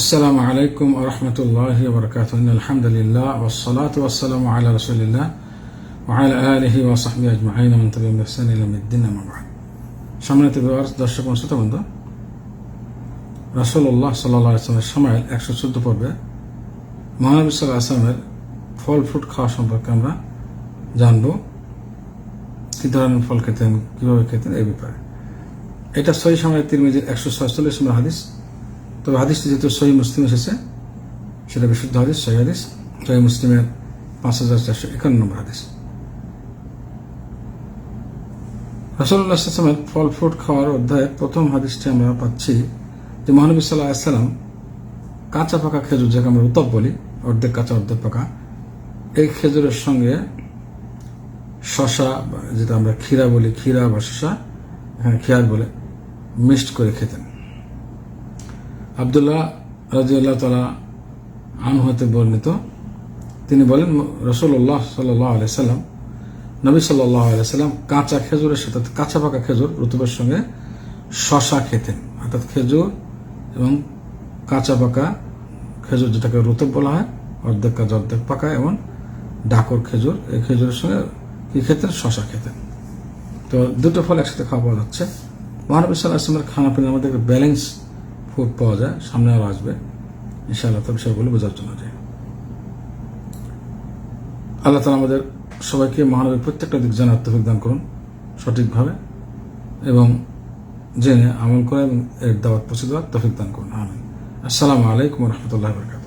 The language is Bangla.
আসসালামু আলাইকুম রহমতুল্লাহ বরকাত আলহামদুলিল্লাহ ওসলাত ওসালাম আল্লাহ রসুলিল্লাহ ওয়াল আলহি ওসাহমি আজমাইন মন্তবিম হাসান ইলামুদ্দিন আমাবাদ সম্মানিত বিবার দর্শক শ্রোতাবন্ধ রসল্লাহ সাল্লাহ আসলামের সময় একশো চোদ্দ পর্বে মহানবী সাল্লাহ আসলামের ফল ফ্রুট খাওয়া সম্পর্কে আমরা জানব। কী ধরনের ফল খেতেন, কীভাবে খেতেন, এই ব্যাপারে। এটা সহি সময় তিরমিজির একশো ছয়চল্লিশ নম্বর হাদিস। তবে হাদিসটি যেহেতু সহি মুসলিম এসেছে, সেটা বিশুদ্ধ হাদিস সহি হাদিস। সহি মুসলিমের পাঁচ হাজার চারশো একান্ন নম্বর হাদিস। রসল্লাহ আসলামের ফল ফ্রুট খাওয়ার অধ্যায়ে প্রথম হাদিসটি আমরা পাচ্ছি যে মহানবী সাল্লাহ আসসালাম কাঁচা পাকা খেজুর যাকে আমরা উতপ বলি, অর্ধেক কাঁচা, অর্ধেক পাকা, এই খেজুরের সঙ্গে শশা যেটা আমরা ক্ষীরা বলি, ক্ষীরা বা শশা হ্যাঁ খেয়ার বলে মিক্সড করে খেতেন। আবদুল্লাহ রাজিউল্লাহ তালা আনহাতে বর্ণিত। তিনি বলেন রসুল্লাহ সাল্লাহ আলি সাল্লাম, নবী সাল্লাহ আলি সাল্লাম কাঁচা খেজুরের সাথে, কাঁচা পাকা খেজুর রুতুবের সঙ্গে শশা খেতেন। অর্থাৎ খেজুর এবং কাঁচা পাকা খেজুর যেটাকে রুতুব বলা হয়, অর্ধেক কাঁচা, অর্ধেক পাকা এবং ডাকর খেজুর, এই খেজুরের সঙ্গে কি খেতেন? শশা খেতেন। তো দুটো ফল একসাথে খাওয়া পাওয়া যাচ্ছে মহানবী সাল্লাহ আসলামের খানা পিনার মধ্যে ব্যালেন্স ফুড পাওয়া যায়, সামনে আরও আসবে। ইনশাআল্লাহ তার বিষয়গুলো বোঝার জন্য যায় আল্লাহ তালা আমাদের সবাইকে মহানবীর প্রত্যেকটা দিক জানার তফিক দান করুন, সঠিকভাবে এবং জেনে আমল করে এবং এর দাওয়াত পৌঁছে দেওয়ার তফিক দান করুন। আমিন। আসসালামু আলাইকুম রহমতুল্লাহ বরকাত